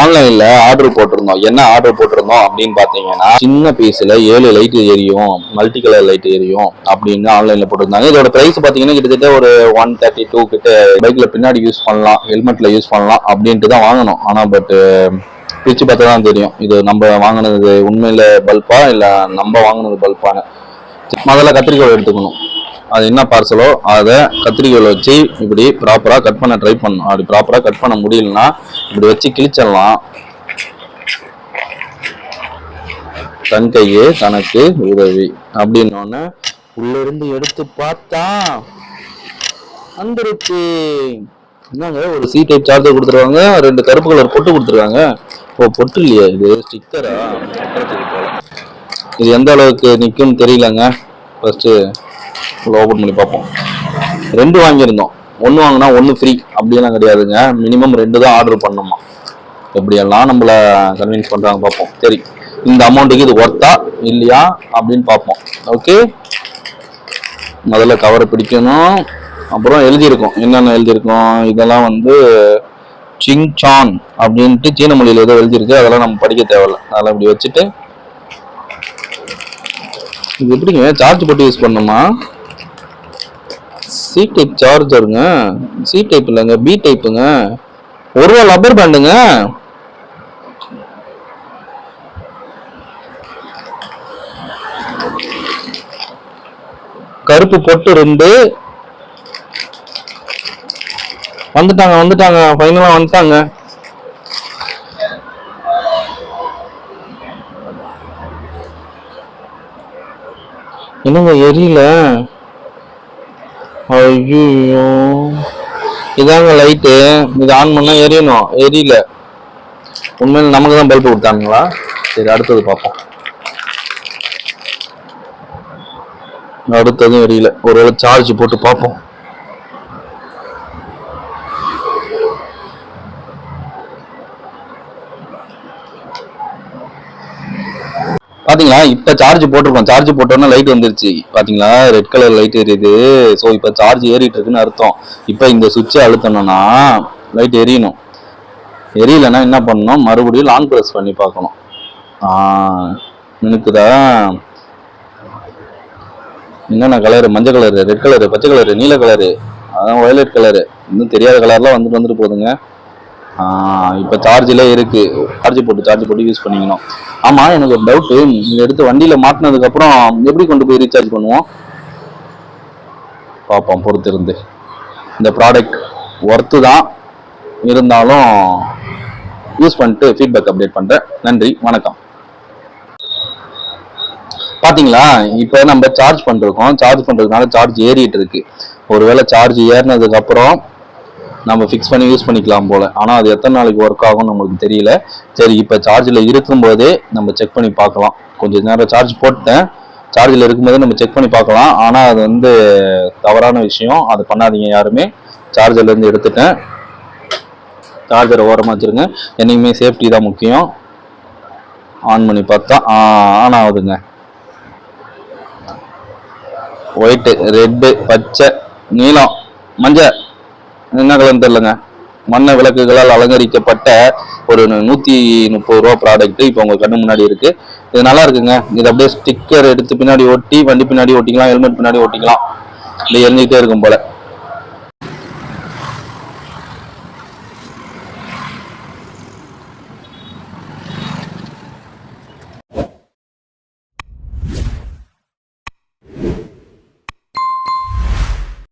ஆன்லைன்ல ஆர்டர் போட்டிருந்தோம். என்ன ஆர்டர் போட்டிருந்தோம் அப்படின்னு பாத்தீங்கன்னா சின்ன பீஸ்ல ஏழு லைட் எரியும் மல்டி கலர் லைட் எரியும் அப்படின்னு ஆன்லைன்ல போட்டிருந்தாங்க. இதோட பிரைஸ் பாத்தீங்கன்னா கிட்டத்தட்ட ஒரு ஒன் தேர்ட்டி டூ கிட்ட பைக்ல பின்னாடி யூஸ் பண்ணலாம் ஹெல்மெட்ல யூஸ் பண்ணலாம் அப்படின்ட்டு தான் வாங்கணும் ஆனா பட் பிரிச்சு பார்த்தா தான் தெரியும். இது நம்ம வாங்கினது உண்மையில பல்பா இல்ல நம்ம வாங்கினது பல்பான்னு முதல்ல கத்திரிக்காய் எடுத்துக்கணும். அது என்ன பார்சலோ அதை கத்திரிக்கோல் வச்சு இப்படி ப்ராப்பராக கட் பண்ண ட்ரை பண்ணணும் அப்படி ப்ராப்பராக கட் பண்ண முடியலன்னா இப்படி வச்சு கிழிச்சிடலாம். தன் கையே தனக்கு உதவி. அப்படின்னோடனே உள்ளிருந்து எடுத்து பார்த்தா வந்துருச்சு என்னங்க ஒரு சி டைப் சார்ஜர் கொடுத்துருவாங்க ரெண்டு கருப்பு கலர் பொட்டு கொடுத்துருக்காங்க. ஓ பொட்டு இல்லையா இது ஸ்டிக்கரா இது எந்த அளவுக்கு நிற்கும்னு தெரியலங்க. ஃபர்ஸ்ட்டு ஓப்பன் பண்ணி பார்ப்போம். ரெண்டு வாங்கியிருந்தோம். ஒன்று வாங்கினா ஒன்று ஃப்ரீ அப்படியெல்லாம் கிடையாதுங்க. மினிமம் ரெண்டு தான் ஆர்டர் பண்ணணுமா எப்படியெல்லாம் நம்மள கன்வின்ஸ் பண்ணுறாங்க பார்ப்போம். சரி இந்த அமௌண்ட்டுக்கு இது ஒர்த்தா இல்லையா? அப்படின்னு பார்ப்போம். ஓகே முதல்ல கவரை பிடிக்கணும். அப்புறம் எழுதியிருக்கோம். என்னென்ன எழுதியிருக்கோம்? இதெல்லாம் வந்து சிங் சான் அப்படின்ட்டு சீன மொழியில் ஏதோ எழுதியிருக்கு. அதெல்லாம் நம்ம படிக்க தேவையில்ல. அதெல்லாம் இப்படி வச்சுட்டு இது எப்படிங்க? சார்ஜ் போட்டு யூஸ் பண்ணணுமா? சி டைப் சார்ஜருங்க சி டைப் இல்லைங்க பி டைப்புங்க ஒரு ரூபா லப்பர் பேண்டுங்க கருப்பு பொட்டு ரெண்டு. வந்துட்டாங்க வந்துட்டாங்க ஃபைனலாக வந்துட்டாங்க. என்னங்க எரியல? ஐயோ இதாங்க லைட்டு இது ஆன் பண்ணால் எரியணும். எரியல. உண்மையில நமக்கு தான் பல்ப் கொடுத்தாங்களா சரி அடுத்தது பார்ப்போம். அடுத்ததும் எரியல. ஒருவேளை சார்ஜ் போட்டு பார்ப்போம். பாத்தீங்களா? இப்ப சார்ஜ் போட்டிருக்கோம். சார்ஜ் போட்டோன்னா லைட் வந்துருச்சு. பாத்தீங்களா? ரெட் கலர் லைட் எரியுது. ஸோ இப்ப சார்ஜ் ஏறிட்டு இருக்குன்னு அர்த்தம். இப்ப இந்த சுவிட்சை அழுத்தணும்னா லைட் எரியணும். எரியலைன்னா என்ன பண்ணணும்? மறுபடியும் லாங் ப்ரெஸ் பண்ணி பார்க்கணும். நினைக்குதா? என்னென்ன கலரு மஞ்சள் கலரு ரெட் கலரு பச்சை கலரு நீல கலரு அதான் வயலட் கலரு இன்னும் தெரியாத கலர்லாம் வந்துட்டு வந்துட்டு போகுதுங்க. இப்போ சார்ஜில் இருக்கு. சார்ஜ் போட்டு சார்ஜ் போட்டு யூஸ் பண்ணிக்கணும். ஆமாம் எனக்கு ஒரு டவுட்டு இதை எடுத்து வண்டியில் மாட்டினதுக்கப்புறம் எப்படி கொண்டு போய் ரீசார்ஜ் பண்ணுவோம்? பார்ப்போம் பொறுத்திருந்து. இந்த ப்ராடக்ட் ஒர்த்து தான். இருந்தாலும் யூஸ் பண்ணிட்டு ஃபீட்பேக் அப்டேட் பண்ணுறேன் நன்றி வணக்கம். பார்த்தீங்களா இப்போ நம்ம சார்ஜ் பண்ணிருக்கோம் சார்ஜ் பண்ணுறதுனால சார்ஜ் ஏறிட்டு இருக்கு. ஒருவேளை சார்ஜ் ஏறினதுக்கப்புறம் நம்ம ஃபிக்ஸ் பண்ணி யூஸ் பண்ணிக்கலாம் போல. ஆனால் அது எத்தனை நாளைக்கு ஒர்க் ஆகும்னு நம்மளுக்கு தெரியல. சரி இப்போ சார்ஜில் இருக்கும்போதே நம்ம செக் பண்ணி பார்க்கலாம். கொஞ்சம் நேரம் சார்ஜ் போட்டேன் சார்ஜில் இருக்கும்போதே நம்ம செக் பண்ணி பார்க்கலாம். ஆனால் அது வந்து தவறான விஷயம். அது பண்ணாதீங்க யாருமே. சார்ஜர்லேருந்து எடுத்துட்டேன். சார்ஜரை ஓரமாக வச்சிருங்க. என்னைக்குமே சேஃப்டி தான் முக்கியம். ஆன் பண்ணி பார்த்தா ஆன் ஆகுதுங்க. ஒயிட்டு ரெட்டு பச்சை நீலம் மஞ்சள். என்ன கலர்னு தெரியலங்க. வண்ண விளக்குகளால் அலங்கரிக்கப்பட்ட ஒரு நூற்றி முப்பது ரூபா ப்ராடக்ட் இப்போ உங்கள் கண்ணு முன்னாடி இருக்கு. இது நல்லா இருக்குங்க. இது அப்படியே ஸ்டிக்கர் எடுத்து பின்னாடி ஒட்டி வண்டி பின்னாடி ஒட்டிக்கலாம் ஹெல்மெட் பின்னாடி ஓட்டிக்கலாம் இப்படி எரிஞ்சுக்கிட்டே இருக்கும் போல.